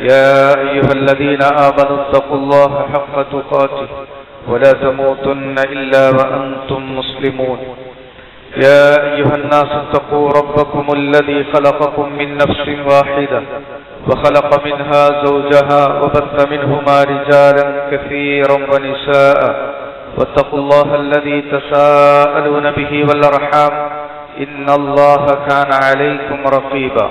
يا أيها الذين آمنوا اتقوا الله حق تقاته ولا تموتن إلا وأنتم مسلمون. يا أيها الناس اتقوا ربكم الذي خلقكم من نفس واحدة وخلق منها زوجها وبث منهما رجالا كثيرا ونساء. واتقوا الله الذي تساءلون به والأرحام. إن الله كان عليكم رقيبا.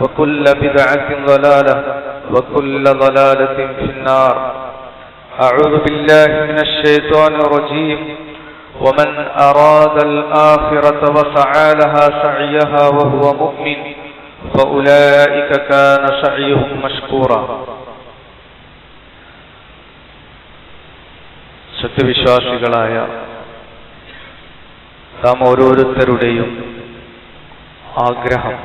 وكل بدعة ضلالة وكل ضلالة في النار أعوذ بالله من الشيطان الرجيم ومن أراد الآخرة وسعى لها سعيها وهو مؤمن فأولئك كان سعيهم مشكورا സത്യവിശ്വാസികളായ നാം ഓരോരുത്തരുടെയും ആഗ്രഹം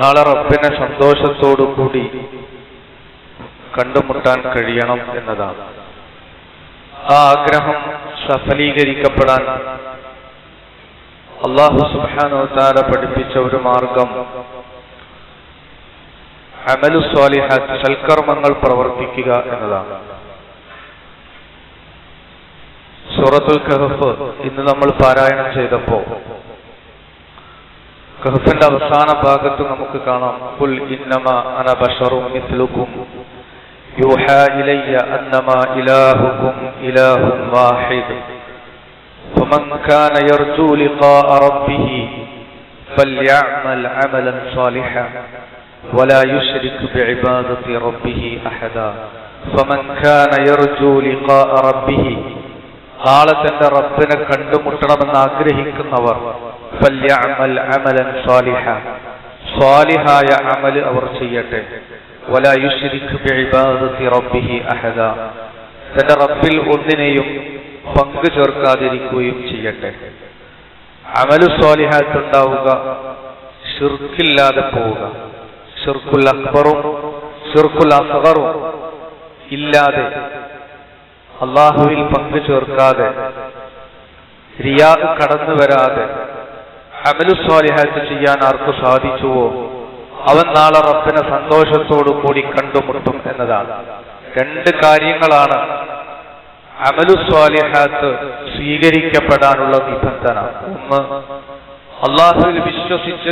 നാളെ റബ്ബിനെ സന്തോഷത്തോടു കൂടി കണ്ടുമുട്ടാൻ കഴിയണം എന്നതാണ്. ആ ആഗ്രഹം സഫലീകരിക്കപ്പെടാൻ അള്ളാഹു സുബാനോത്താര താര പഠിപ്പിച്ച ഒരു മാർഗം അമലു സ്വാലിഹാത്ത് സൽക്കർമ്മങ്ങൾ പ്രവർത്തിക്കുക എന്നതാണ്. സൂറത്തുൽ കഹഫ് ഇന്ന് നമ്മൾ പാരായണം ചെയ്തപ്പോ കഹഫിന്റെ അവസാന ഭാഗത്ത് നമുക്ക് കാണാം കുൽ ഇന്നമ അന ബഷറും മിസ്ലുക്കും യൂഹാ ഇലയ്യ അന്നമ ഇലാഹുക്കും ഇലാഹും വാഹിദ് فمن كان يرجو لقاء ربه فليعمل عملا صالحا ولا يشرك بعبادة ربه أحدا فمن كان يرجو لقاء ربه നാളെ തന്റെ റബ്ബിനെ കണ്ടുമുട്ടണമെന്ന് ആഗ്രഹിക്കുന്നവർ ഫല്യഅമൽ അമലൻ സ്വാലിഹ സ്വാലിഹായ അമൽ അവർ ചെയ്യട്ടെ. വലാ അഹദ. തന്റെ റബ്ബിൽ ഒന്നിനെയും പങ്കു ചേർക്കാതിരിക്കുകയും ചെയ്യട്ടെ. അമലു സ്വാലിഹാത്ത് ഉണ്ടാവുക ഷിർക്കില്ലാതെ പോവുക. ഷിർക്കുൽ അക്ബറും ഷിർക്കുൽ അസ്ഗറും ഇല്ലാതെ അള്ളാഹുവിൽ പങ്കു ചേർക്കാതെ റിയാദ് കടന്നു വരാതെ അമലു സ്വാലിഹാത്ത് ചെയ്യാൻ ആർക്ക് സാധിച്ചുവോ? അവൻ നാളെ റബ്ബിനെ സന്തോഷത്തോടു കൂടി കണ്ടുമുട്ടും എന്നതാണ്. രണ്ട് കാര്യങ്ങളാണ് അമലുസ്വാലിഹാത്ത് സ്വീകരിക്കപ്പെടാനുള്ള നിബന്ധന. ഒന്ന് അള്ളാഹുവിൽ വിശ്വസിച്ച്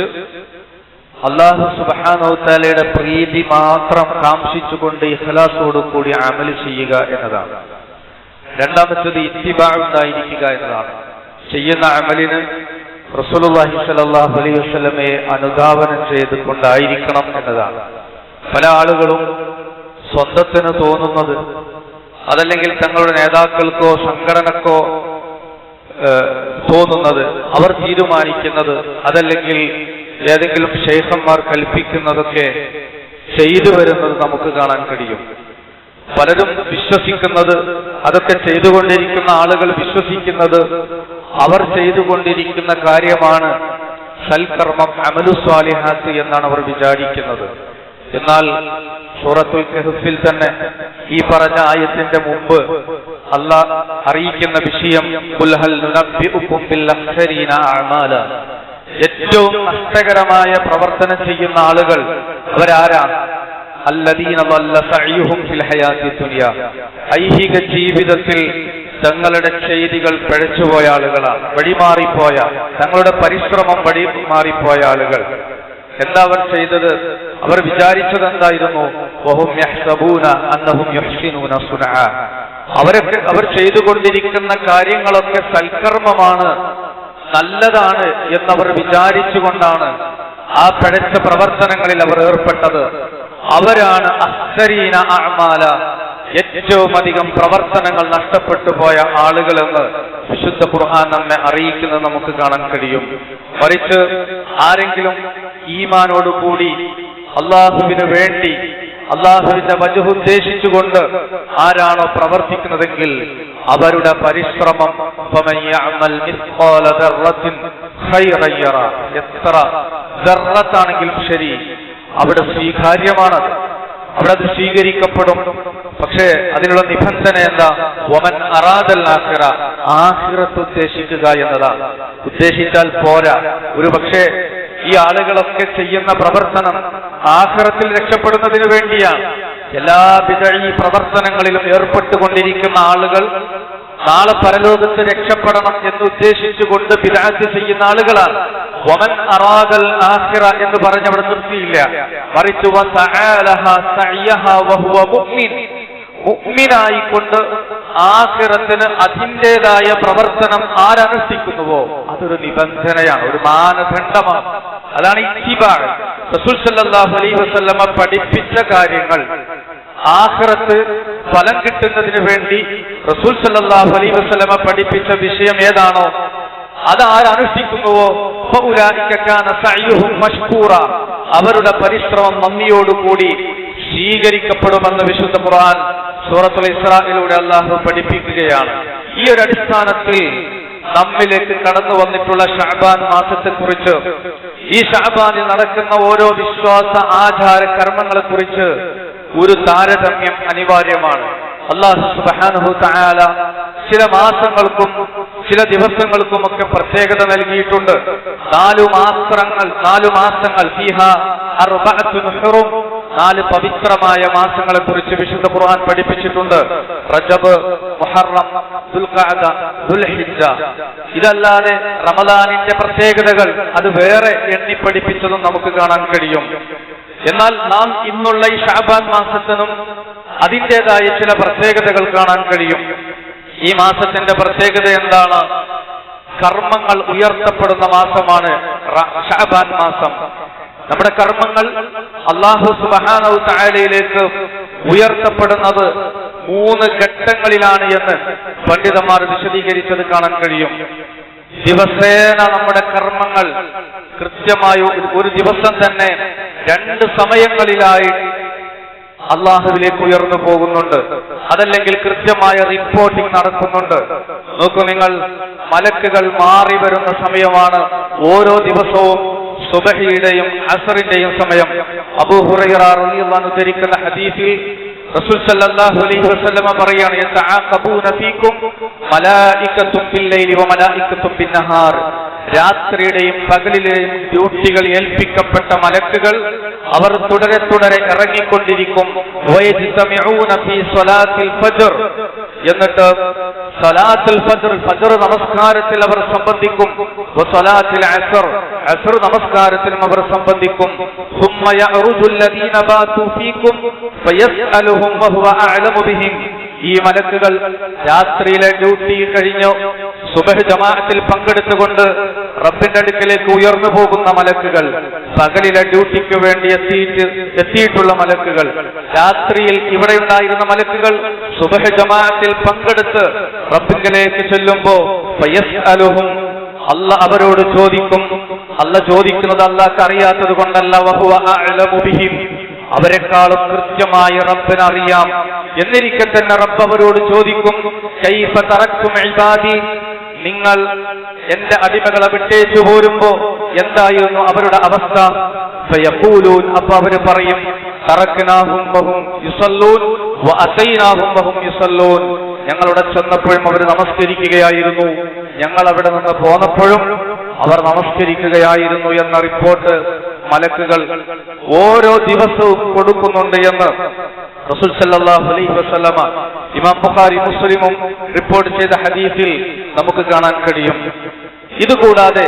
അള്ളാഹു സുബാനോത്താലയുടെ പ്രീതി മാത്രം കാംക്ഷിച്ചുകൊണ്ട് ഇഖലാസോടു കൂടി അമൽ ചെയ്യുക എന്നതാണ്. രണ്ടാമത്തത് ഇത്തിബാഴുണ്ടായിരിക്കുക എന്നതാണ്. ചെയ്യുന്ന അമലിന് റസൂലുള്ളാഹി സ്വല്ലല്ലാഹു അലൈഹി വസല്ലമയെ അനുധാവനം ചെയ്തുകൊണ്ടായിരിക്കണം എന്നതാണ്. പല ആളുകളും സ്വന്തത്തിന് തോന്നുന്നത് അതല്ലെങ്കിൽ തങ്ങളുടെ നേതാക്കൾക്കോ സംഘടനക്കോ തോന്നുന്നത് അവർ തീരുമാനിക്കുന്നത് അതല്ലെങ്കിൽ ഏതെങ്കിലും ശേഖന്മാർ കൽപ്പിക്കുന്നതൊക്കെ ചെയ്തു വരുന്നത് നമുക്ക് കാണാൻ കഴിയും. പലരും വിശ്വസിക്കുന്നത് അതൊക്കെ ചെയ്തുകൊണ്ടിരിക്കുന്ന ആളുകൾ വിശ്വസിക്കുന്നത് അവർ ചെയ്തുകൊണ്ടിരിക്കുന്ന കാര്യമാണ് സൽക്കർമ്മം അമലു സ്വാലിഹാത്ത് എന്നാണ് അവർ വിചാരിക്കുന്നത്. എന്നാൽ സൂറത്തുൽ കെഹുഫിൽ തന്നെ ഈ പറഞ്ഞ ആയത്തിന്റെ മുമ്പ് അല്ല അറിയിക്കുന്ന വിഷയം ഏറ്റവും നഷ്ടകരമായ പ്രവർത്തനം ചെയ്യുന്ന ആളുകൾ അവരാരാണ് അല്ലദീന ഐഹിക ജീവിതത്തിൽ തങ്ങളുടെ ചെയ്തികൾ പിഴച്ചുപോയ ആളുകളാണ്. വഴിമാറിപ്പോയ തങ്ങളുടെ പരിശ്രമം വഴി മാറിപ്പോയ ആളുകൾ. എന്താ അവർ ചെയ്തത്? അവർ വിചാരിച്ചത് എന്തായിരുന്നു. അവരൊക്കെ അവർ ചെയ്തുകൊണ്ടിരിക്കുന്ന കാര്യങ്ങളൊക്കെ സൽക്കർമ്മമാണ് നല്ലതാണ് എന്നവർ വിചാരിച്ചുകൊണ്ടാണ് ആ പിഴച്ച പ്രവർത്തനങ്ങളിൽ അവർ ഏർപ്പെട്ടത്. അവരാണ് അസ്സരീന അഅമാല. ഏറ്റവും അധികം പ്രവർത്തനങ്ങൾ നഷ്ടപ്പെട്ടു പോയ ആളുകളെന്ന് വിശുദ്ധ ഖുർആൻ നമ്മെ അറിയിക്കുന്നത് നമുക്ക് കാണാൻ കഴിയും. മറിച്ച് ആരെങ്കിലും ഈമാനോടുകൂടി അള്ളാഹുവിന് വേണ്ടി അള്ളാഹുവിന്റെ വജുഹ് ഉദ്ദേശിച്ചുകൊണ്ട് ആരാണോ പ്രവർത്തിക്കുന്നതെങ്കിൽ അവരുടെ പരിശ്രമം എത്ര ദർറത്താണെങ്കിലും ശരി അവിടെ സ്വീകാര്യമാണത്. അവിടെ അത് സ്വീകരിക്കപ്പെടും. പക്ഷേ അതിനുള്ള നിബന്ധന എന്താ? ഒമൻ അറാദൽ ആഖിറ ആഹ്റത്ത് ഉദ്ദേശിക്കുക എന്നതാണ് ഉദ്ദേശിച്ചാൽ പോരാ. ഒരു പക്ഷേ ഈ ആളുകളൊക്കെ ചെയ്യുന്ന പ്രവർത്തനം ആഹ്റത്തിൽ രക്ഷപ്പെടുന്നതിന് വേണ്ടിയാണ് എല്ലാ ഈ പ്രവർത്തനങ്ങളിലും ഏർപ്പെട്ടുകൊണ്ടിരിക്കുന്ന ആളുകൾ നാളെ പരലോകത്ത് രക്ഷപ്പെടണം എന്ന് ഉദ്ദേശിച്ചുകൊണ്ട് പിതാജ് ചെയ്യുന്ന ആളുകളാണ്. വമൻ അറാദൽ ആഖിറ എന്ന് പറഞ്ഞ് അവിടെ നിർത്തിയില്ല. മറിച്ച് ആഖിറത്തിന് അതിന്റെതായ പ്രവർത്തനം ആരനുഷ്ഠിക്കുന്നുവോ? അതൊരു നിബന്ധനയാണ് ഒരു മാനദണ്ഡമാണ്. അതാണ് ഇത്തിബാഴ് റസൂൽ സല്ലല്ലാഹു അലൈഹി വസല്ലമ പഠിപ്പിച്ച കാര്യങ്ങൾ. ആഖിറത്ത് ഫലം കിട്ടുന്നതിന് വേണ്ടി റസൂൽ സല്ലല്ലാഹു അലൈഹി വസല്ലമ പഠിപ്പിച്ച വിഷയം ഏതാണോ അത് ആരനുഷ്ഠിക്കുന്നുവോ അവരുടെ പരിശ്രമം നന്ദിയോടുകൂടി സ്വീകരിക്കപ്പെടുമെന്ന് വിശുദ്ധ ഖുർആൻ സൂറത്തുൽ ഇസ്രായിലൂടെ അള്ളാഹു പഠിപ്പിക്കുകയാണ്. ഈ ഒരു അടിസ്ഥാനത്തിൽ നമ്മിലേക്ക് കടന്നു വന്നിട്ടുള്ള ഷാബാൻ മാസത്തെക്കുറിച്ച് ഈ ഷാബാനിൽ നടക്കുന്ന ഓരോ വിശ്വാസ ആചാര കർമ്മങ്ങളെ കുറിച്ച് ഒരു താരതമ്യം അനിവാര്യമാണ്. അള്ളാഹു സുബ്ഹാനഹു തആല ചില മാസങ്ങൾക്കും ചില ദിവസങ്ങൾക്കുമൊക്കെ പ്രത്യേകത നൽകിയിട്ടുണ്ട്. നാലു മാസങ്ങൾ നാലു മാസങ്ങൾ നാല് പവിത്രമായ മാസങ്ങളെ കുറിച്ച് വിശുദ്ധ ഖുർആൻ പഠിപ്പിച്ചിട്ടുണ്ട്. റജബ് മുഹറം ദുൽഖഅദ ദുൽഹിജ്ജ. ഇതല്ലാതെ റമദാനിന്റെ പ്രത്യേകതകൾ അത് വേറെ എണ്ണി പഠിപ്പിച്ചതും നമുക്ക് കാണാൻ കഴിയും. എന്നാൽ നാം ഇന്നുള്ള ഈ ഷാബാൻ മാസത്തിനും അതിന്റെതായ ചില പ്രത്യേകതകൾ കാണാൻ കഴിയും. ഈ മാസത്തിന്റെ പ്രത്യേകത എന്താണ്? കർമ്മങ്ങൾ ഉയർത്തപ്പെടുന്ന മാസമാണ് ഷാബാൻ മാസം. നമ്മുടെ കർമ്മങ്ങൾ അള്ളാഹു സുബഹാനവ് താഴയിലേക്ക് ഉയർത്തപ്പെടുന്നത് മൂന്ന് ഘട്ടങ്ങളിലാണ് എന്ന് പണ്ഡിതന്മാർ വിശദീകരിച്ചത് കാണാൻ കഴിയും. ദിവസേന നമ്മുടെ കർമ്മങ്ങൾ കൃത്യമായി ഒരു- ദിവസം തന്നെ രണ്ട് സമയങ്ങളിലായി അള്ളാഹുവിലേക്ക് ഉയർന്നു പോകുന്നുണ്ട്. അതല്ലെങ്കിൽ കൃത്യമായ റിപ്പോർട്ടിംഗ് നടക്കുന്നുണ്ട്. നോക്കൂ നിങ്ങൾ മലക്കുകൾ മാറി വരുന്ന സമയമാണ് ഓരോ ദിവസവും സുബഹിയുടെയും അസറിന്റെയും സമയം. അബൂഹുറൈറ റളിയല്ലാഹു ധരിക്കുന്ന ഹദീസിൽ റസൂൽ സല്ലല്ലാഹു അലൈഹി വസല്ലമ പറയാണ് രാത്രിയുടെയും പകലിലെയും ഡ്യൂട്ടികൾ ഏൽപ്പിക്കപ്പെട്ട മലക്കുകൾ അവർ തുടരെ തുടരെ ഇറങ്ങിക്കൊണ്ടിരിക്കും. എന്നിട്ട് സലാത്തിൽ ഫജർ ഫജർ നമസ്കാരത്തിൽ അവർ സംബന്ധിക്കും. സലാത്തിൽ അസർ അസർ നമസ്കാരത്തിലും അവർ സംബന്ധിക്കും. സുമ്മയ അറുജുല്ലദീന ബാതു ഫീക്കും ഫയസ്അലുഹും വഹുവ അഅലമു ബിഹിം. ഈ മലക്കുകൾ രാത്രിയിലെ ഡ്യൂട്ടി കഴിഞ്ഞു സുബഹ് ജമാഅത്തിൽ പങ്കെടുത്തുകൊണ്ട് റബ്ബിന്റെ അടുക്കലേക്ക് ഉയർന്നു പോകുന്ന മലക്കുകൾ പകലിലെ ഡ്യൂട്ടിക്ക് വേണ്ടി എത്തിയിട്ട് എത്തിയിട്ടുള്ള മലക്കുകൾ രാത്രിയിൽ ഇവിടെ ഉണ്ടായിരുന്ന മലക്കുകൾ സുബഹ് ജമാഅത്തിൽ പങ്കെടുത്ത് റബ്ബിങ്കലേക്ക് ചെല്ലുമ്പോ അലുഹും അല്ല അവരോട് ചോദിക്കും അല്ല ചോദിക്കുന്നത് അല്ലാത്ത അറിയാത്തത് കൊണ്ടല്ല വഹുവ അഅലമു ബിഹിം. അവരെക്കാളും കൃത്യമായി റബ്ബിനറിയാം. എന്നിരിക്കെ തന്നെ റബ്ബ് അവരോട് ചോദിക്കും കൈഫ തറക്കും എഴുതാതി നിങ്ങൾ എന്റെ അടിമകളെ വിട്ടേച്ചു പോരുമ്പോ എന്തായിരുന്നു അവരുടെ അവസ്ഥ? ഫയഖൂലൂൻ അപ്പൊ അവർ പറയും തറക്നാഹും യുസല്ലൂൻ വഅതൈനാഹും യുസല്ലൂൻ. ഞങ്ങളവിടെ ചെന്നപ്പോഴും അവർ നമസ്കരിക്കുകയായിരുന്നു. ഞങ്ങൾ അവിടെ നിന്ന് പോന്നപ്പോഴും അവർ നമസ്കരിക്കുകയായിരുന്നു എന്ന റിപ്പോർട്ട് മലക്കുകൾ ഓരോ ദിവസവും കൊടുക്കുന്നുണ്ട് എന്ന് റസൂൽ സല്ലല്ലാഹു അലൈഹി വസല്ലമ ഇമാം ബുഖാരി മുസ്ലിമും റിപ്പോർട്ട് ചെയ്ത ഹദീസിൽ നമുക്ക് കാണാൻ കഴിയും. ഇതുകൂടാതെ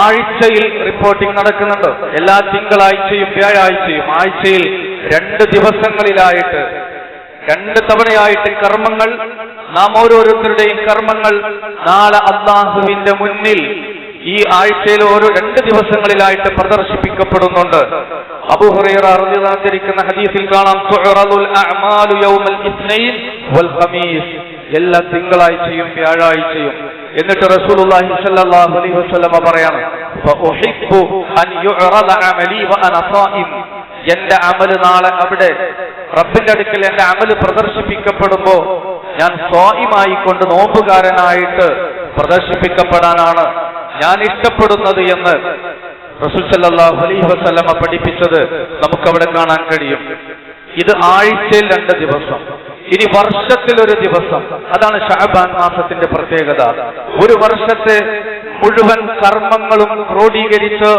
ആഴ്ചയിൽ റിപ്പോർട്ടിംഗ് നടക്കുന്നുണ്ട്. എല്ലാ തിങ്കളാഴ്ചയും വ്യാഴാഴ്ചയും ആഴ്ചയിൽ രണ്ട് ദിവസങ്ങളിലായിട്ട് രണ്ട് തവണയായിട്ട് കർമ്മങ്ങൾ നാം ഓരോരുത്തരുടെയും കർമ്മങ്ങൾ നാളെ അള്ളാഹുവിന്റെ മുന്നിൽ ഈ ആഴ്ചയിൽ ഓരോ രണ്ട് ദിവസങ്ങളിലായിട്ട് പ്രദർശിപ്പിക്കപ്പെടുന്നുണ്ട്. അബൂഹുറൈറ അറിഞ്ഞിരിക്കുന്ന ഹദീസിൽ കാണാം വൽ ഖമീസ്. എല്ലാ തിങ്കളാഴ്ചയും വ്യാഴാഴ്ചയും. എന്നിട്ട് റസൂലുള്ളാഹി അലൈഹി പറയാണ് അൻ എന്റെ അമൽ നാളെ അവിടെ റബ്ബിന്റെ അടുക്കൽ എന്റെ അമൽ പ്രദർശിപ്പിക്കപ്പെടുമ്പോ ഞാൻ സ്വായിമായി കൊണ്ട് നോമ്പുകാരനായിട്ട് പ്രദർശിപ്പിക്കപ്പെടാനാണ് ഞാൻ ഇഷ്ടപ്പെടുന്നത് എന്ന് റസൂൽ സല്ലല്ലാഹു അലൈഹി പഠിപ്പിച്ചത് നമുക്കവിടെ കാണാൻ കഴിയും. ഇത് ആഴ്ചയിൽ രണ്ട് ദിവസം ഇനി വർഷത്തിൽ ഒരു ദിവസം. അതാണ് ഷഹബാൻ മാസത്തിന്റെ പ്രത്യേകത. ഒരു വർഷത്തെ മുഴുവൻ കർമ്മങ്ങളും ക്രോഡീകരിച്ച്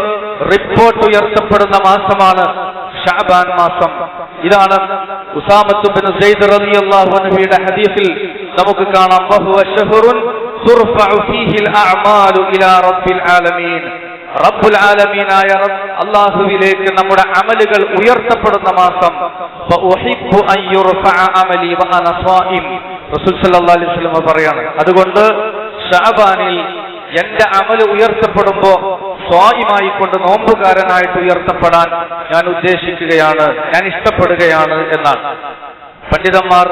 റിപ്പോർട്ട് ഉയർത്തപ്പെടുന്ന മാസമാണ് ഷഹബാൻ മാസം. ഇതാണ് ഉസാമത്തുബിൻ സെയ്ദ് റളിയല്ലാഹു നബിയുടെ ഹദീസിൽ നമുക്ക് കാണാം. ബഹുവ ശഹറുൻ തുർഫഉ ഫീഹിൽ അഅമാലു ഇലാ റബ്ബിൽ ആലമീൻ. റബ്ബുൽ ആലമീനായ അള്ളാഹുവിലേക്ക് നമ്മുടെ അമലുകൾ ഉയർത്തപ്പെടുന്ന മാസം. റസൂൽ സല്ലല്ലാഹു അലൈഹി വസല്ലം പറയാണ് അതുകൊണ്ട് ഷാബാനിൽ എന്റെ അമൽ ഉയർത്തപ്പെടുമ്പോ സ്വായിമായി കൊണ്ട് നോമ്പുകാരനായിട്ട് ഉയർത്തപ്പെടാൻ ഞാൻ ഉദ്ദേശിക്കുകയാണ് ഞാൻ ഇഷ്ടപ്പെടുകയാണ് എന്നാണ്. പണ്ഡിതന്മാർ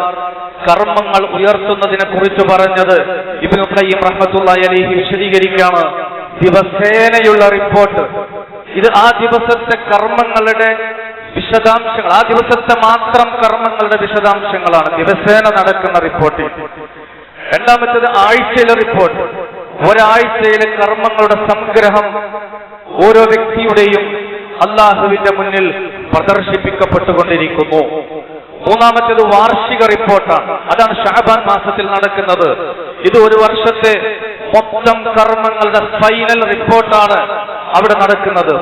കർമ്മങ്ങൾ ഉയർത്തുന്നതിനെ കുറിച്ച് പറഞ്ഞത് ഇബ്നു ഖയ്യിം റഹ്മത്തുള്ളാഹി അലൈഹി വിശദീകരിക്കുകയാണ്. ദിവസേനയുള്ള റിപ്പോർട്ട് ഇത് ആ ദിവസത്തെ കർമ്മങ്ങളുടെ വിശദാംശങ്ങൾ ആ ദിവസത്തെ മാത്രം കർമ്മങ്ങളുടെ വിശദാംശങ്ങളാണ്. ദിവസേന നടക്കുന്ന റിപ്പോർട്ട് രണ്ടാമത്തേത് ആഴ്ചയിലെ റിപ്പോർട്ട് ഒരാഴ്ചയിലെ കർമ്മങ്ങളുടെ സംഗ്രഹം ഓരോ വ്യക്തിയുടെയും അള്ളാഹുവിന്റെ മുന്നിൽ പ്രദർശിപ്പിക്കപ്പെട്ടുകൊണ്ടിരിക്കുന്നു. മൂന്നാമത്തേത് വാർഷിക റിപ്പോർട്ടാണ്. അതാണ് ഷാബാൻ മാസത്തിൽ നടക്കുന്നത്. ഇത് ഒരു വർഷത്തെ മൊത്തം കർമ്മങ്ങളുടെ ഫൈനൽ റിപ്പോർട്ടാണ് അവിടെ നടക്കുന്നത്.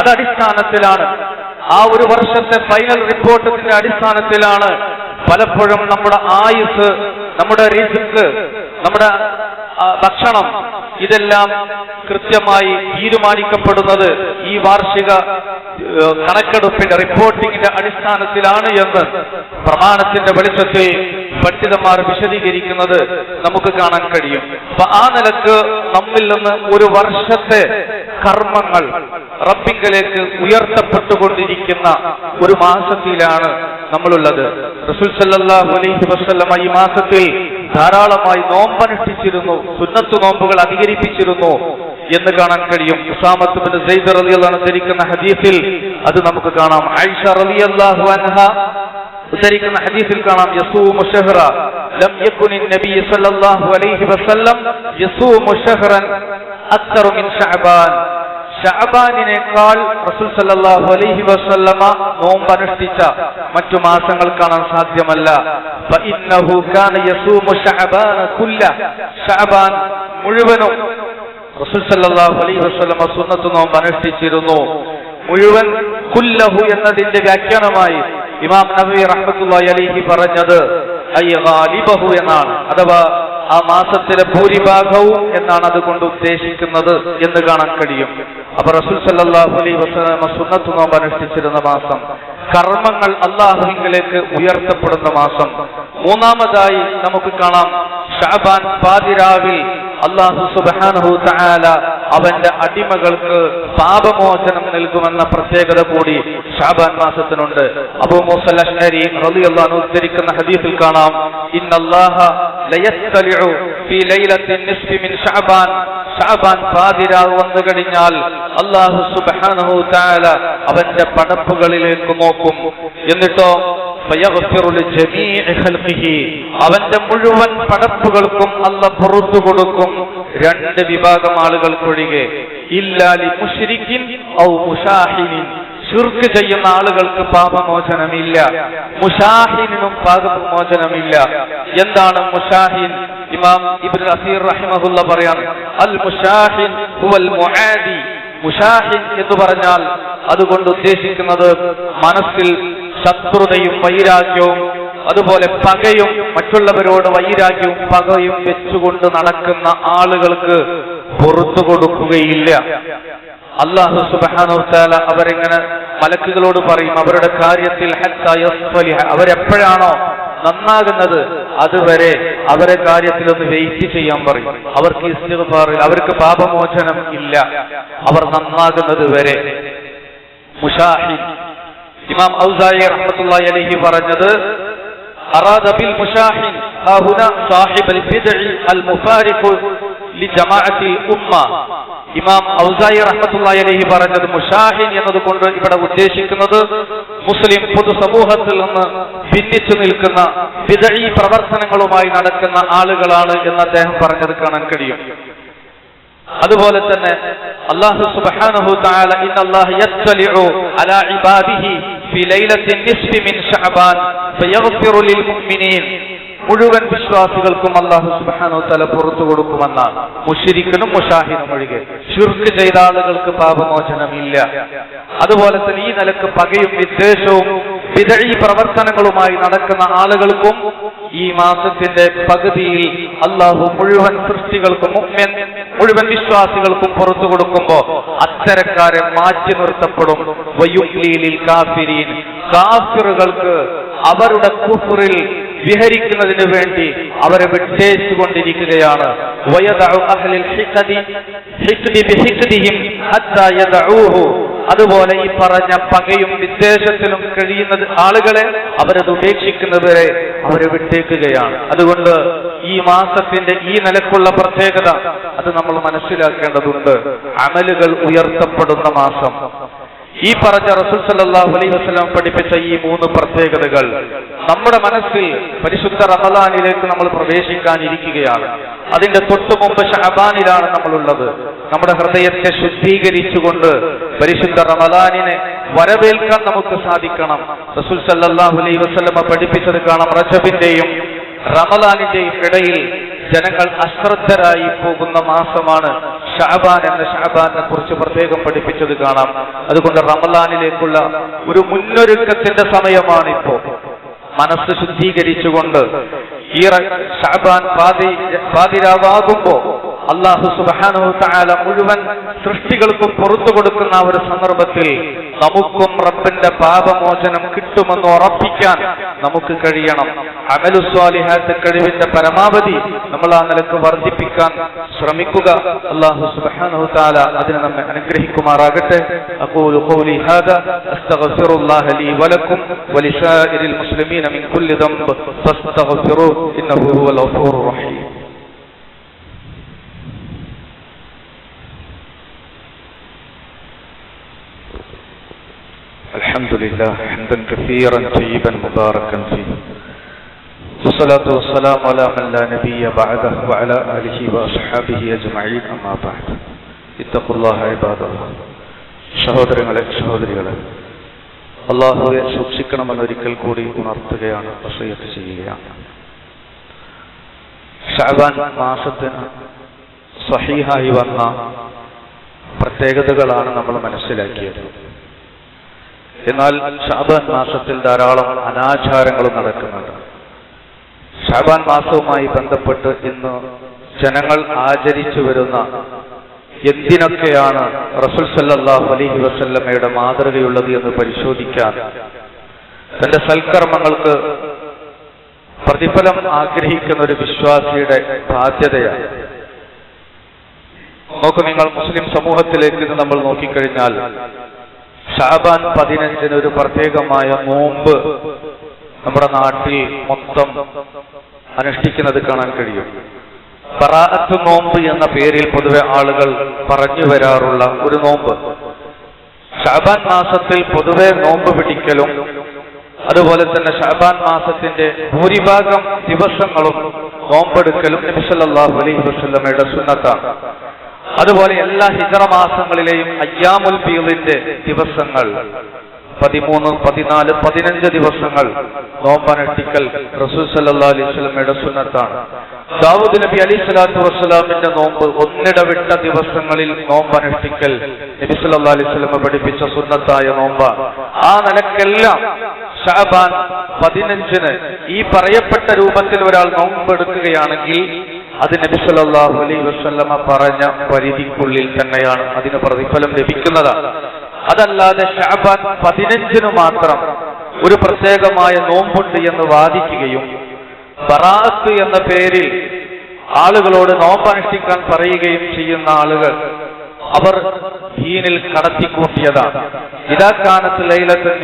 അതടിസ്ഥാനത്തിലാണ് ആ ഒരു വർഷത്തെ ഫൈനൽ റിപ്പോർട്ടിന്റെ അടിസ്ഥാനത്തിലാണ് പലപ്പോഴും നമ്മുടെ ആയുസ് നമ്മുടെ റിസ്ക് നമ്മുടെ ഭക്ഷണം ഇതെല്ലാം കൃത്യമായി തീരുമാനിക്കപ്പെടുന്നത് ഈ വാർഷിക കണക്കെടുപ്പിന്റെ റിപ്പോർട്ടിംഗിന്റെ അടിസ്ഥാനത്തിലാണ് എന്ന് പ്രമാണത്തിന്റെ വെളിച്ചത്തിൽ പണ്ഡിതന്മാർ വിശദീകരിക്കുന്നത് നമുക്ക് കാണാൻ കഴിയും. അപ്പൊ ആ നിലയ്ക്ക് നമ്മിൽ നിന്ന് ഒരു വർഷത്തെ കർമ്മങ്ങൾ റബ്ബിങ്കലേക്ക് ഉയർത്തപ്പെട്ടുകൊണ്ടിരിക്കുന്ന ഒരു മാസത്തിലാണ് നമ്മളുള്ളത്. റസൂൽ സല്ലല്ലാഹു അലൈഹി വസല്ലമ ഈ മാസത്തിൽ ധാരാളമായി നോമ്പനുഷ്ഠിച്ചിരുന്നു സുന്നത്ത് നോമ്പുകൾ അധികരിപ്പിച്ചിരുന്നു എന്ന് കാണാൻ കഴിയും. ഉസാമത്ത് ബിൻ സെയ്ദ് റലി അൻഹു ധരിക്കുന്ന ഹദീസിൽ അത് നമുക്ക് കാണാം. ആയിഷ അള്ളാഹു അൻഹ ഉദ്ധരിക്കുന്ന ഹദീസിൽ കാണാം. യസൂമു ഷഹ്റ ലം യകുനി നബി സല്ലല്ലാഹു അലൈഹി വസല്ലം യസൂമു ഷഹ്റൻ അക്തറു മിൻ ശഅബാൻ ഷഅബാനിനേക്കാൾ റസൂൽ സല്ലല്ലാഹു അലൈഹി വസല്ലമ നോമ്പ് അനുഷ്ഠിച്ച മറ്റു മാസങ്ങൾ കാണാൻ സാധ്യമല്ല. ശഅബാൻ മുഴുവനും റസൂൽ സല്ലല്ലാഹു അലൈഹി വസല്ലമ സുന്നത്ത് നോമ്പ് അനുഷ്ഠിച്ചിരുന്നു. മുഴുവൻ കുല്ലഹു എന്നതിന്റെ വ്യാഖ്യാനമായി ഇമാം നബി റഹ്മത്തുള്ളാഹി അലൈഹി പറഞ്ഞത് എന്നാണ്. അഥവാ ആ മാസത്തിലെ ഭൂരിഭാഗവും എന്നാണ് അതുകൊണ്ട് ഉദ്ദേശിക്കുന്നത് എന്ന് കാണാൻ കഴിയും. അപ്പൊ റസൂൽ സല്ലല്ലാഹു അലൈഹി വസ്ലമ സുന്നത്ത് നോമ്പ് അനുഷ്ഠിച്ചിരുന്ന മാസം കർമ്മങ്ങൾ അള്ളാഹുവിലേക്ക് ഉയർത്തപ്പെടുന്ന മാസം. മൂന്നാമതായി നമുക്ക് കാണാം ഷാബാൻ പാതിരാവിൽ അള്ളാഹു സുബാനഹു തആല അവന്റെ അടിമകൾക്ക് പാപമോചനം നൽകുമെന്ന പ്രത്യേകത കൂടി ഷാബാൻ മാസത്തിനുണ്ട്. അബു അഷ്അരി റളിയല്ലാഹു ഉദ്ധരിക്കുന്ന ഹദീസിൽ കാണാം ഇന്നല്ലാഹ ലയത്തലിഉ ഫീ ലൈലത്തിൻ നിസ്ഫി മിൻ ഷഅബാൻ പാതിരാവ് വന്നു കഴിഞ്ഞാൽ അള്ളാഹു സുബ്ഹാനഹു തആല അവന്റെ പടപ്പുകളിലേക്ക് നോക്കും. എന്നിട്ടോ അവന്റെ മുഴുവൻ പടപ്പുകൾക്കും അല്ല പുറത്തു കൊടുക്കും. രണ്ട് വിഭാഗം ആളുകൾക്കൊഴികെ ഇല്ലാലി മുശ്രിക്കിൻ ഔ മുഷാഹിനിൻ. ചുർക്ക് ചെയ്യുന്ന ആളുകൾക്ക് പാപമോചനമില്ല. മുഷാഹിനും പാപമോചനമില്ല. എന്താണ് മുഷാഹിൻ? ഇമാം ഇബ്നു അസീർ റഹിമഹുല്ല പറയാണ് അൽ മുഷാഹിൻ ഹുവൽ മുആദി. മുഷാഹിൻ എന്ന് പറഞ്ഞാൽ അതുകൊണ്ട് ഉദ്ദേശിക്കുന്നത് മനസ്സിൽ ശത്രുതയും വൈരാഗ്യവും അതുപോലെ പകയും മറ്റുള്ളവരോട് വൈരാഗ്യവും പകയും വെച്ചുകൊണ്ട് നടക്കുന്ന ആളുകൾക്ക് പുറത്തു കൊടുക്കുകയില്ല. അള്ളാഹു സുബാനുത്താല അവരെങ്ങനെ മലക്കുകളോട് പറയും അവരുടെ കാര്യത്തിൽ. അവരെപ്പോഴാണോ നന്നാകുന്നത് അതുവരെ അവരെ കാര്യത്തിൽ ഒന്ന് വെയിറ്റ് ചെയ്യാൻ പറയും. അവർക്ക് ഇസ്തിഗ്ഫാറിൽ അവർക്ക് പാപമോചനം ഇല്ല. അവർ നന്നാകുന്നത് വരെ. മുഷാഹിൻ ഇമാം ഔസായി റഹ്മത്തുള്ളാഹി അലൈഹി പറഞ്ഞത് أراد بالمشاحن ها هنا صاحب البدع المفارق لجماعة الأمة ഇമാം ഔസായി റഹ്മത്തുള്ളാഹി അലൈഹി പറഞ്ഞത് മുഷാഹിൻ എന്നതുകൊണ്ട് ഇവിടെ ഉദ്ദേശിക്കുന്നത് മുസ്ലിം പൊതുസമൂഹത്തിൽ നിന്ന് ഭിന്നിച്ചു നിൽക്കുന്ന വിദഴി പ്രവർത്തനങ്ങളുമായി നടക്കുന്ന ആളുകളാണ് എന്ന് അദ്ദേഹം പറഞ്ഞത് കാണാൻ കഴിയും അതുപോലെ തന്നെ അല്ലാഹു സുബ്ഹാനഹു തആല ഇന്നല്ലാഹ യത്തലിഉ അലാ ഇബാദിഹി ഫി ലൈലത്തിൻ നിസ്ഫി മിൻ ശഅബാൻ ഫയഗ്ഫിറു ലിൽ മുഅ്മിനീൻ. മുഴുവൻ വിശ്വാസികൾക്കും അല്ലാഹു സുബ്ഹാനഹു തആല പുറത്തു കൊടുക്കുമെന്നാണ് മുശ്രിക്കനും മുഷാഹിനും ഒഴികെ ശിർക്ക് ചെയ്ത ആളുകൾക്ക് പാപമോചനമില്ല. അതുപോലെ തന്നെ ഈ നിലയ്ക്ക് പകയും വിദ്വേഷവും വിദഴി പ്രവർത്തനങ്ങളുമായി നടക്കുന്ന ആളുകൾക്കും ഈ മാസത്തിന്റെ പകുതിയിൽ അള്ളാഹു മുഴുവൻ സൃഷ്ടികൾക്കും മുഅ്മിൻ മുഴുവൻ വിശ്വാസികൾക്കും പുറത്തു കൊടുക്കുമ്പോ അത്തരക്കാരെ മാറ്റി നിർത്തപ്പെടും. വയുക്ലീലിൽ കാഫിരീൻ കാഫിറുകൾക്ക് അവരുടെ കുഫറിൽ വിഹരിക്കുന്നതിന് വേണ്ടി അവരെ വിട്ടേച്ചുകൊണ്ടിരിക്കുകയാണ്. വയദഉ അഹ്ലിൽ ഹിഖദി ഹിഖ്ദി ബിഹിഖദിഹിം ഹത്താ യദഊഹു. അതുപോലെ ഈ പറഞ്ഞ പകയും വിദ്വേഷത്തിലും കഴിയുന്നത് ആളുകളെ അവരത് ഉപേക്ഷിക്കുന്നവരെ അവരെ വിട്ടേക്കുകയാണ്. അതുകൊണ്ട് ഈ മാസത്തിന്റെ ഈ നിലക്കുള്ള പ്രത്യേകത അത് നമ്മൾ മനസ്സിലാക്കേണ്ടതുണ്ട്. അമലുകൾ ഉയർത്തപ്പെടുന്ന മാസം. ഈ പറഞ്ഞ റസൂൽ സല്ലല്ലാഹു അലൈഹി വസല്ലം പഠിപ്പിച്ച ഈ മൂന്ന് പ്രത്യേകതകൾ നമ്മുടെ മനസ്സിൽ പരിശുദ്ധ റമദാനിലേക്ക് നമ്മൾ പ്രവേശിക്കാനിരിക്കുകയാണ്. അതിന്റെ തൊട്ടു മുമ്പ് ഷഹബാനിലാണ് നമ്മളുള്ളത്. നമ്മുടെ ഹൃദയത്തെ ശുദ്ധീകരിച്ചുകൊണ്ട് പരിശുദ്ധ റമദാനിനെ വരവേൽക്കാൻ നമുക്ക് സാധിക്കണം. റസൂൽ സല്ലല്ലാഹു അലൈഹി വസല്ലമ പഠിപ്പിച്ചത് കാണാം റജബിന്റെയും റമദാനിന്റെയും ഇടയിൽ ജനങ്ങൾ അശ്രദ്ധരായി പോകുന്ന മാസമാണ് ഷാബാൻ എന്ന ഷാബാനെ കുറിച്ച് പ്രത്യേകം പഠിപ്പിച്ചത് കാണാം. അതുകൊണ്ട് റമലാനിലേക്കുള്ള ഒരു മുന്നൊരുക്കത്തിന്റെ സമയമാണിപ്പോ. മനസ്സ് ശുദ്ധീകരിച്ചുകൊണ്ട് ഈ ഷാബാൻ പാതി പാതിരാവാകുമ്പോ അള്ളാഹു സുബാനു താല മുഴുവൻ സൃഷ്ടികൾക്കും പുറത്തു കൊടുക്കുന്ന ആ ഒരു സന്ദർഭത്തിൽ നമുക്കും റബ്ബിന്റെ പാപമോചനം കിട്ടുമെന്ന് ഉറപ്പിക്കാൻ നമുക്ക് കഴിയണം അമലു സ്വാലിഹാത്ത് കഴിവിന്റെ പരമാവധി നമ്മൾ ആ നിലക്ക് വർദ്ധിപ്പിക്കാൻ ശ്രമിക്കുക അള്ളാഹു സുബ്ഹാനഹു തആല അതിനെ നമ്മെ അനുഗ്രഹിക്കുമാറാകട്ടെ അഖൂലു ഖൗലി ഹാദാ അസ്തഗ്ഫിറുല്ലാഹ ലീ വലക്കും വലിസായിരിൽ മുസ്ലിമീന മിൻ കുല്ലി ദംബ് ഫസ്തഗ്ഫിറുഹു ഇന്നഹു ഹുവൽ ഗഫൂറുർ റഹീം الحمد لله حمدا كثيرا طيبا مباركا فيه والصلاة والسلام على من لا نبي بعده وعلى آله وأصحابه أجمعين أما بعد اتقوا الله عباد الله സഹോദരങ്ങളെ സഹോദരികളെ അള്ളാഹുവെ സൂക്ഷിക്കണമെന്നൊരിക്കൽ കൂടി ഉണർത്തുകയാണ് വസയ്യത്ത് ചെയ്യുകയാണ് ഷാബാൻ മാസത്തിന് സഹീഹായി വന്ന പ്രത്യേകതകളാണ് നമ്മൾ മനസ്സിലാക്കിയത് എന്നാൽ ഷാബാൻ മാസത്തിൽ ധാരാളം അനാചാരങ്ങളും നടക്കുന്നുണ്ട്. ഷാബാൻ മാസവുമായി ബന്ധപ്പെട്ട് ഇന്ന് ജനങ്ങൾ ആചരിച്ചു വരുന്ന എന്തിനൊക്കെയാണ് റസുൽ സല്ലല്ലാഹു അലൈഹി വസല്ലമ്മയുടെ മാതൃകയുള്ളത് എന്ന് പരിശോധിക്കാൻ തന്റെ സൽക്കർമ്മങ്ങൾക്ക് പ്രതിഫലം ആഗ്രഹിക്കുന്ന ഒരു വിശ്വാസിയുടെ ബാധ്യതയാണ്. നോക്ക് നിങ്ങൾ മുസ്ലിം സമൂഹത്തിലേക്ക് നമ്മൾ നോക്കിക്കഴിഞ്ഞാൽ ഷാബാൻ പതിനഞ്ചിന് ഒരു പ്രത്യേകമായ നോമ്പ് നമ്മുടെ നാട്ടിൽ മൊത്തം അനുഷ്ഠിക്കുന്നത് കാണാൻ കഴിയും. ബറാഅത്ത് നോമ്പ് എന്ന പേരിൽ പൊതുവെ ആളുകൾ പറഞ്ഞു വരാറുള്ള ഒരു നോമ്പ്. ഷാബാൻ മാസത്തിൽ പൊതുവെ നോമ്പ് പിടിക്കലും അതുപോലെ തന്നെ ഷാബാൻ മാസത്തിന്റെ ഭൂരിഭാഗം ദിവസങ്ങളും നോമ്പെടുക്കലും നബി അലൈഹി വസ്ലമയുടെ സുന്നത്താണ്. അതുപോലെ എല്ലാ ഹിജറ മാസങ്ങളിലെയും അയ്യാമുൽ ബീദിന്റെ ദിവസങ്ങൾ. പതിമൂന്ന് പതിനാല് പതിനഞ്ച് ദിവസങ്ങൾ നോമ്പനട്ടിക്കൽ റസൂൽ വസല്ലമയുടെ സുന്നത്താണ്. ദാവൂദ് നബി അലി സ്വലാത്തു വസ്സലാമിന്റെ നോമ്പ് ഒന്നിടവിട്ട ദിവസങ്ങളിൽ നോമ്പനട്ടിക്കൽ നബി സല്ലാ അലൈഹി വസല്ലമ പഠിപ്പിച്ച സുന്നത്തായ നോമ്പ. ആ നിലക്കെല്ലാം ഷാബാൻ പതിനഞ്ചിന് ഈ പറയപ്പെട്ട രൂപത്തിൽ ഒരാൾ നോമ്പെടുക്കുകയാണെങ്കിൽ അത് നബി സല്ലല്ലാഹു അലൈഹി വസല്ലമ പറഞ്ഞ പരിധിക്കുള്ളിൽ തന്നെയാണ് അതിന് പ്രതിഫലം ലഭിക്കുന്നത്. അതല്ലാതെ ഷാബാൻ പതിനഞ്ചിനു മാത്രം ഒരു പ്രത്യേകമായ നോമ്പുണ്ട് എന്ന് വാദിക്കുകയും ബറാത്ത് എന്ന പേരിൽ ആളുകളോട് നോമ്പനുഷ്ഠിക്കാൻ പറയുകയും ചെയ്യുന്ന ആളുകൾ അവർ ദീനിൽ കടത്തിക്കൂട്ടിയതാണ്. ഇതാക്കാനത്ത് ലൈലത്തുൽ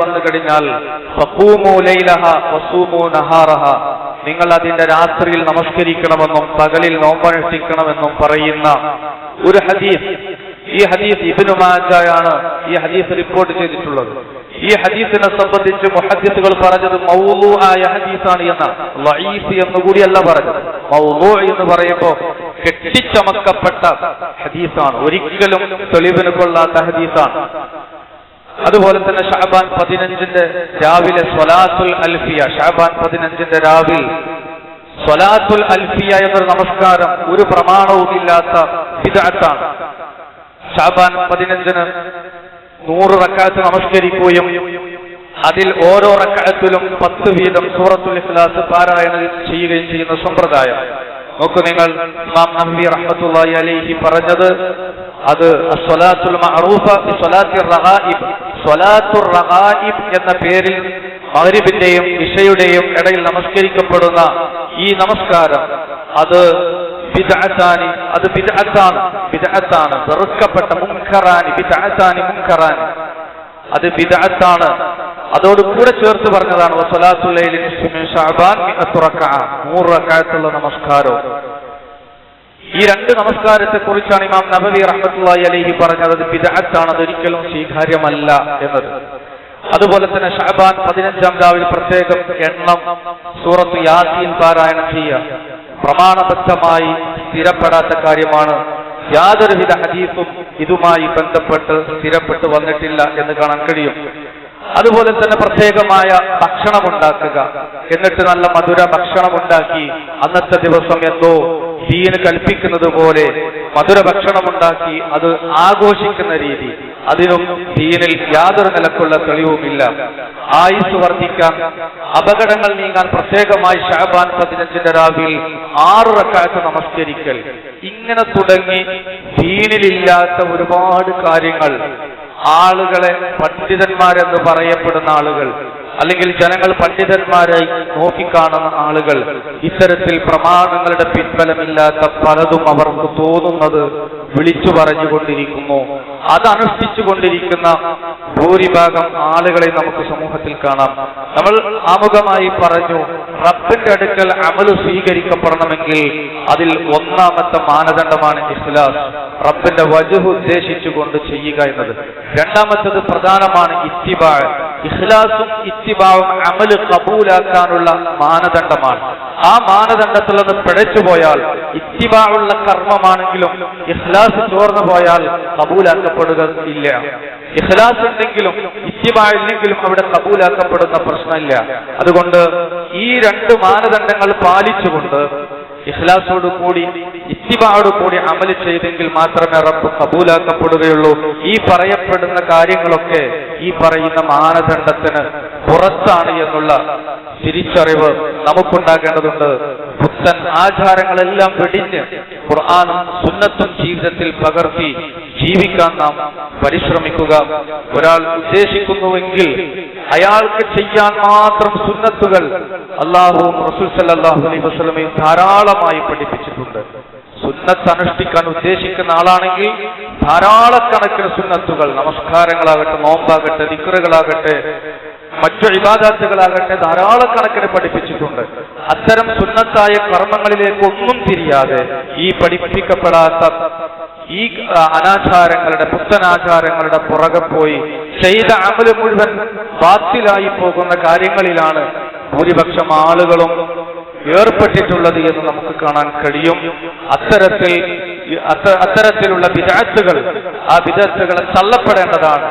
വന്നു കഴിഞ്ഞാൽ നിങ്ങൾ അതിന്റെ രാത്രിയിൽ നമസ്കരിക്കണമെന്നും പകലിൽ നോമ്പനുഷ്ഠിക്കണമെന്നും പറയുന്ന ഒരു ഹദീസ് ഈ ഹദീസ് ഇബിനു മാജായാണ് ഈ ഹദീസ് റിപ്പോർട്ട് ചെയ്തിട്ടുള്ളത്. ഈ ഹദീസിനെ സംബന്ധിച്ച് മുഹദ്ദിസുകൾ പറഞ്ഞത് മൗലു ആയ ഹദീസാണ് എന്ന. ലഈഫ് എന്ന് കൂടിയല്ല പറഞ്ഞത്. മൗലു എന്ന് പറയുമ്പോൾ കെട്ടിച്ചമക്കപ്പെട്ട ഹദീസാണ്. ഒരിക്കലും തെളിവിന് കൊള്ളാത്ത ഹദീസാണ്. അതുപോലെ തന്നെ ഷാബാൻ പതിനഞ്ചിന്റെ രാവിലെ സ്വലാത്തുൽ അൽഫിയ ഷാബാൻ പതിനഞ്ചിന്റെ രാവിൽ സ്വലാത്തുൽ അൽഫിയ എന്നൊരു നമസ്കാരം ഒരു പ്രമാണവുമില്ലാത്ത വിദഗ്ധാണ് ഷാബാൻ പതിനഞ്ചിന് നൂറ് റക്കാത്ത് നമസ്കരിക്കുകയും അതിൽ ഓരോ റക്കാത്തിലും പത്ത് വീതം സൂറത്തുൽ ഇഖ്ലാസ് പാരായണം ചെയ്യുകയും ചെയ്യുന്ന സമ്പ്രദായം. നോക്കൂ നിങ്ങൾ ഇമാം നബി റഹ്മത്തുള്ളാഹി അലൈഹി പറഞ്ഞത് അത് മഅറൂഫ എന്ന പേരിൽ മഹരിബിന്റെയും ഇഷയുടെയും ഇടയിൽ നമസ്കരിക്കപ്പെടുന്ന ഈ നമസ്കാരം അത് ബിദ്അത്താനി അത് ബിദ്അത്താണ് ബിദ്അത്താണ്. വെറുക്കപ്പെട്ട മുൻഖറാനി ബിദഅത്താനി മുൻഖറാനി. അത് ബിദ്അത്താണ്. അതോട് കൂടെ ചേർത്ത് പറഞ്ഞതാണ് വസ്സലാത്തുൽ ലൈലി നിസ്ഫു ഷഅബാൻ ശഅബാൻ മിഅത്തു റക്അ നൂറ് റക്അത്തുള്ള നമസ്കാരവും ഈ രണ്ട് നമസ്കാരത്തെ കുറിച്ചാണ് ഇമാം നബവി റഹ്മത്തുള്ളാഹി അലൈഹി പറഞ്ഞത് അത് ബിദ്അത്താണ് അതൊരിക്കലും സ്വീകാര്യമല്ല എന്നത്. അതുപോലെ തന്നെ ഷഹബാൻ പതിനഞ്ചാം രാവിൽ പ്രത്യേകം എണ്ണം സൂറത്ത് യാസീൻ പാരായണം ചെയ്യുക. പ്രമാണബദ്ധമായി സ്ഥിരപ്പെടാത്ത കാര്യമാണ്. യാതൊരുവിധ ഹദീസും ഇതുമായി ബന്ധപ്പെട്ട് സ്ഥിരപ്പെട്ട് വന്നിട്ടില്ല എന്ന് കാണാൻ കഴിയും. അതുപോലെ തന്നെ പ്രത്യേകമായ ഭക്ഷണം ഉണ്ടാക്കുക എന്നിട്ട് നല്ല മധുര ഭക്ഷണം ഉണ്ടാക്കി അന്നത്തെ ദിവസം എന്തോ ദീന് കൽപ്പിക്കുന്നത് പോലെ മധുര ഭക്ഷണം ഉണ്ടാക്കി അത് ആഘോഷിക്കുന്ന രീതി. അതിനും ദീനിൽ യാതൊരു നിലക്കുള്ള തെളിവുമില്ല. ആയുസ് വർദ്ധിക്കാൻ അപകടങ്ങൾ നീങ്ങാൻ പ്രത്യേകമായി ഷാബാൻ പതിനഞ്ചിന്റെ രാവിൽ ആറ് റക്കാത്ത് നമസ്കരിക്കൽ. ഇങ്ങനെ തുടങ്ങി ദീനിലില്ലാത്ത ഒരുപാട് കാര്യങ്ങൾ ആളുകളെ പണ്ഡിതന്മാരെന്ന് പറയപ്പെടുന്ന ആളുകൾ അല്ലെങ്കിൽ ജനങ്ങൾ പണ്ഡിതന്മാരായി നോക്കിക്കാണുന്ന ആളുകൾ ഇത്തരത്തിൽ പ്രമാണങ്ങളുടെ പിൻബലമില്ലാത്ത പലതും അവർക്ക് തോന്നുന്നത് വിളിച്ചു പറഞ്ഞുകൊണ്ടിരിക്കുന്നു. അത് അനുഷ്ഠിച്ചു കൊണ്ടിരിക്കുന്ന ഭൂരിഭാഗം ആളുകളെ നമുക്ക് സമൂഹത്തിൽ കാണാം. നമ്മൾ ആമുഖമായി പറഞ്ഞു റബ്ബിന്റെ അടുക്കൽ അമൽ സ്വീകരിക്കപ്പെടണമെങ്കിൽ അതിൽ ഒന്നാമത്തെ മാനദണ്ഡമാണ് ഇഖ്ലാസ്. റബ്ബിന്റെ വജുഹ് ഉദ്ദേശിച്ചുകൊണ്ട് ചെയ്യുക എന്നത്. രണ്ടാമത്തത് പ്രധാനമാണ് ഇത്തിബാ. ഇഖ്ലാസും ഇത്തിബാവും അമൽ കബൂലാക്കാനുള്ള മാനദണ്ഡമാണ്. ആ മാനദണ്ഡത്തിൽ അത് പിഴച്ചുപോയാൽ ഇത്തിബാവുള്ള കർമ്മമാണെങ്കിലും ഇഖ്ലാസ് ചോർന്നു പോയാൽ കബൂലാക്കപ്പെടുക ഇല്ല. ഇഖ്ലാസ് ഉണ്ടെങ്കിലും ഇത്തിബാ ഇല്ലെങ്കിലും അവിടെ കബൂലാക്കപ്പെടുന്ന പ്രശ്നമില്ല. അതുകൊണ്ട് ഈ രണ്ട് മാനദണ്ഡങ്ങൾ പാലിച്ചുകൊണ്ട് ഇഖ്ലാസോട് കൂടി ഇത്തിബായോട് കൂടി അമൽ ചെയ്തെങ്കിൽ മാത്രമേ റബ്ബ് കബൂലാക്കപ്പെടുകയുള്ളൂ. ഈ പറയപ്പെടുന്ന കാര്യങ്ങളൊക്കെ ഈ പറയുന്ന മാനദണ്ഡത്തിന് പുറത്താണ് എന്നുള്ള തിരിച്ചറിവ് നമുക്കുണ്ടാക്കേണ്ടതുണ്ട് പുത്തൻ ആചാരങ്ങളെല്ലാം വെടിഞ്ഞ് ഖുർആാനും സുന്നത്തും ജീവിതത്തിൽ പകർത്തി ജീവിക്കാൻ നാം പരിശ്രമിക്കുക. ഒരാൾ ഉദ്ദേശിക്കുന്നുവെങ്കിൽ അയാൾക്ക് ചെയ്യാൻ മാത്രം സുന്നത്തുകൾ അള്ളാഹുവും റസൂൽ സല്ലാഹു അലൈഹി വസ്ലമയും ധാരാളമായി പഠിപ്പിച്ചിട്ടുണ്ട്. സുന്നത്ത് അനുഷ്ഠിക്കാൻ ഉദ്ദേശിക്കുന്ന ആളാണെങ്കിൽ ധാരാളക്കണക്കിന് സുന്നത്തുകൾ നമസ്കാരങ്ങളാകട്ടെ നോമ്പാകട്ടെ ദിക്കറുകളാകട്ടെ മറ്റു ധാരാളം ധാരാളക്കണക്കിന് പഠിപ്പിച്ചിട്ടുണ്ട്. അത്തരം സുന്നത്തായ കർമ്മങ്ങളിലേക്കൊന്നും തിരിയാതെ ഈ പഠിപ്പിക്കപ്പെടാത്ത ഈ അനാചാരങ്ങളുടെ പുത്തനാചാരങ്ങളുടെ പുറകെ പോയി ചെയ്ത അമൽ മുഴുവൻ ബാത്തിലായി പോകുന്ന കാര്യങ്ങളിലാണ് ഭൂരിപക്ഷം ആളുകളും ഏർപ്പെട്ടിട്ടുള്ളത് എന്ന് നമുക്ക് കാണാൻ കഴിയും. അത്തരത്തിൽ അത്ത- അത്തരത്തിലുള്ള വിദഗ്ധകൾ ആ വിദഗ്ധകളെ തള്ളപ്പെടേണ്ടതാണ്.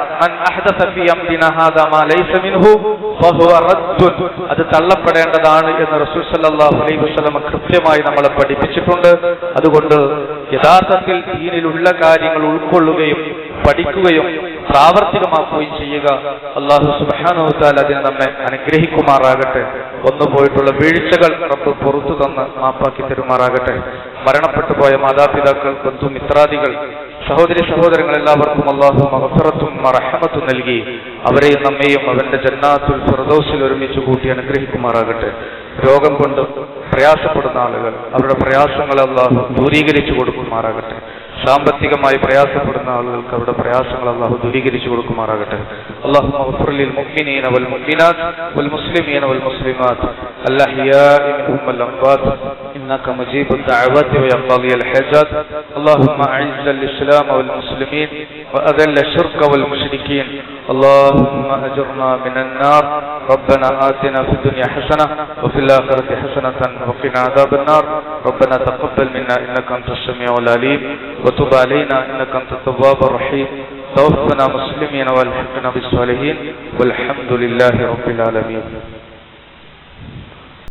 അത് തള്ളപ്പെടേണ്ടതാണ് എന്ന് റസൂൽ സല്ലല്ലാഹു അലൈഹി വസ്ലമ കൃത്യമായി നമ്മളെ പഠിപ്പിച്ചിട്ടുണ്ട് അതുകൊണ്ട് യഥാർത്ഥത്തിൽ ദീനിലുള്ള കാര്യങ്ങൾ ഉൾക്കൊള്ളുകയും പഠിക്കുകയും പ്രാവർത്തികമാക്കുകയും ചെയ്യുക. അള്ളാഹു സുബാനുത്താൽ അതിനെ നമ്മെ അനുഗ്രഹിക്കുമാറാകട്ടെ. വന്നു പോയിട്ടുള്ള വീഴ്ചകൾ റബ്ബ് പുറത്തു തന്ന് മാപ്പാക്കി തരുമാറാകട്ടെ. മരണപ്പെട്ടു പോയ മാതാപിതാക്കൾ ബന്ധു മിത്രാദികൾ സഹോദരി സഹോദരങ്ങൾ എല്ലാവർക്കും അള്ളാഹു മഹഫറത്തും മറഹമത്തും നൽകി. അവരെയും നമ്മയും അവന്റെ ജന്നാത്തുൽ സ്വർദോസിൽ ഒരുമിച്ച് കൂട്ടി അനുഗ്രഹിക്കുമാറാകട്ടെ. രോഗം കൊണ്ട് പ്രയാസപ്പെടുന്ന ആളുകൾ അവരുടെ പ്രയാസങ്ങളെ അള്ളാഹു ദൂരീകരിച്ചു കൊടുക്കുമാറാകട്ടെ. സാമ്പത്തികമായി പ്രയാസപ്പെടുന്ന ആളുകൾക്ക് അവരുടെ പ്രയാസങ്ങൾ അള്ളാഹു ദൂരീകരിച്ചു കൊടുക്കുമാറാകട്ടെ അള്ളാഹു മഗ്ഫിറിൽ മുഅ്മിനീന വൽ മുഅ്മിനാത്ത് വൽ മുസ്ലിമീന വൽ മുസ്ലിമാത്ത് الأحياء منهم والأموات إنك مجيب الدعوات ويقضي الحاجات اللهم أعز الإسلام والمسلمين وأذل الشرك والمشركين اللهم أجرنا من النار ربنا آتنا في الدنيا حسنة وفي الآخرة حسنة وقنا عذاب النار ربنا تقبل منا إنك أنت السميع العليم وتب علينا إنك أنت التواب الرحيم. توفنا مسلمين والحقنا بالصالحين. والحمد لله رب العالمين.